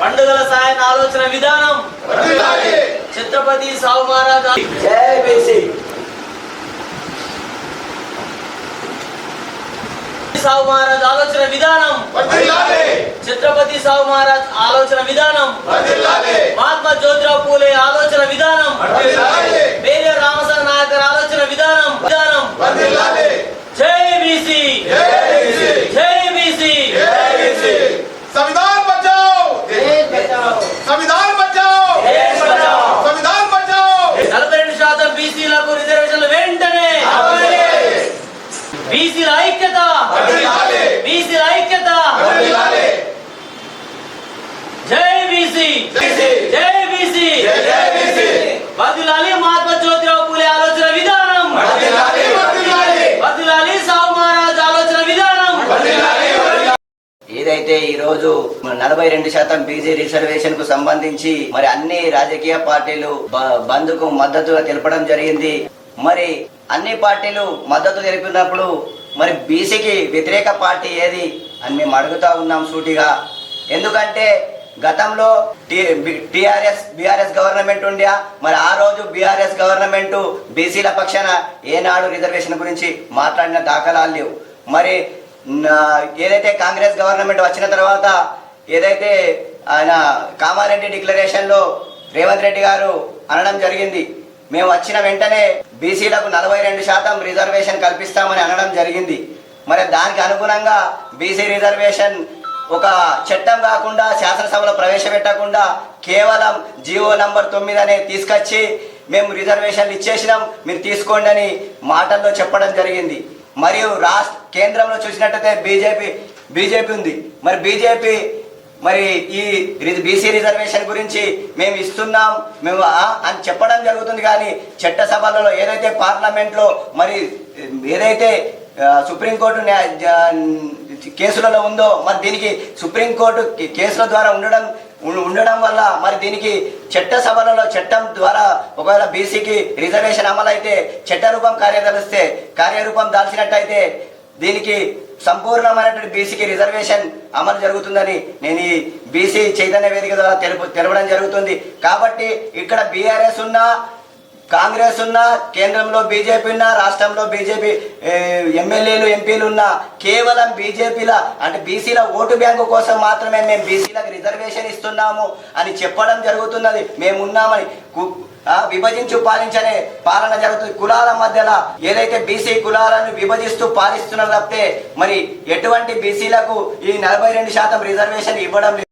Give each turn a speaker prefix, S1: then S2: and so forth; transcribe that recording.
S1: పండుగల సాయం ఆలోచన విధానం. ఛత్రపతి సాహు మహారాజ్.
S2: జై బీసీ
S1: సాహు మహారాజ్ ఆలోచన విధానం. ఛత్రపతి సాహు మహారాజ్ ఆలోచన విధానం. మహాత్మా జ్యోతిరావు పూలే ఆలోచన విధానం. జై బీసీ జై బీసీ బదిలాలి మహాత్మా జ్యోతిరావు పూలే ఆలోచన విధానం. బదిలాలి సాహు మహారాజ్ ఆలోచన విధానం.
S2: ఏదైతే ఈ రోజు నలభై రెండు శాతం బీసీ రిజర్వేషన్కు సంబంధించి మరి అన్ని రాజకీయ పార్టీలు బంద్కు మద్దతుగా తెలపడం జరిగింది. మరి అన్ని పార్టీలు మద్దతు తెలిపినప్పుడు మరి బీసీకి వ్యతిరేక పార్టీ ఏది అని మేము అడుగుతా ఉన్నాం సూటిగా. ఎందుకంటే గతంలో టిఆర్ఎస్ బీఆర్ఎస్ గవర్నమెంట్ ఉండే మరి ఆ రోజు బీఆర్ఎస్ గవర్నమెంట్ బీసీల పక్షాన ఏనాడు రిజర్వేషన్ గురించి మాట్లాడిన దాఖలాలు లేవు. మరి ఏదైతే కాంగ్రెస్ గవర్నమెంట్ వచ్చిన తర్వాత ఏదైతే ఆయన కామారెడ్డి డిక్లరేషన్లో రేవంత్ రెడ్డి గారు అనడం జరిగింది మేము వచ్చిన వెంటనే బీసీలకు నలభై రెండు శాతం రిజర్వేషన్ కల్పిస్తామని అనడం జరిగింది. మరి దానికి అనుగుణంగా బీసీ రిజర్వేషన్ ఒక చట్టం కాకుండా శాసనసభలో ప్రవేశపెట్టకుండా కేవలం జియో నంబర్ తొమ్మిది అనే తీసుకొచ్చి మేము రిజర్వేషన్లు ఇచ్చేసినాం మీరు తీసుకోండి అని మాటల్లో చెప్పడం జరిగింది. మరియు రాష్ట్ర కేంద్రంలో చూసినట్టయితే బీజేపీ బీజేపీ ఉంది. మరి బీజేపీ మరి ఈ బీసీ రిజర్వేషన్ గురించి మేము ఇస్తున్నాం. మేము అని చెప్పడం జరుగుతుంది కానీ చట్టసభలలో ఏదైతే పార్లమెంట్లో మరి ఏదైతే సుప్రీంకోర్టు న్యాయ కేసులలో ఉందో మరి దీనికి సుప్రీంకోర్టు కేసుల ద్వారా ఉండడం ఉండడం వల్ల మరి దీనికి చట్ట సభలలో చట్టం ద్వారా ఒకవేళ బీసీకి రిజర్వేషన్ అమలైతే చట్టరూపం కార్యదలిస్తే కార్యరూపం దాల్చినట్టయితే దీనికి సంపూర్ణమైనటువంటి బీసీకి రిజర్వేషన్ అమలు జరుగుతుందని నేను ఈ బీసీ చైతన్య వేదిక ద్వారా తెలుపు తెలపడం జరుగుతుంది. కాబట్టి ఇక్కడ బీఆర్ఎస్ ఉన్నా కాంగ్రెస్ ఉన్నా కేంద్రంలో బీజేపీ ఉన్నా రాష్ట్రంలో బీజేపీ ఎమ్మెల్యేలు ఎంపీలు ఉన్నా కేవలం బీజేపీల అంటే బీసీల ఓటు బ్యాంకు కోసం మాత్రమే మేము బీసీలకు రిజర్వేషన్ ఇస్తున్నాము అని చెప్పడం జరుగుతున్నది. మేమున్నామని విభజించు పాలించనే పాలన జరుగుతుంది. కులాల మధ్యలో ఏదైతే బీసీ కులాలను విభజిస్తూ పాలిస్తున్నారు తప్పితే మరి ఎటువంటి బీసీలకు ఈ నలభై రెండు శాతం రిజర్వేషన్ ఇవ్వడం లేదు.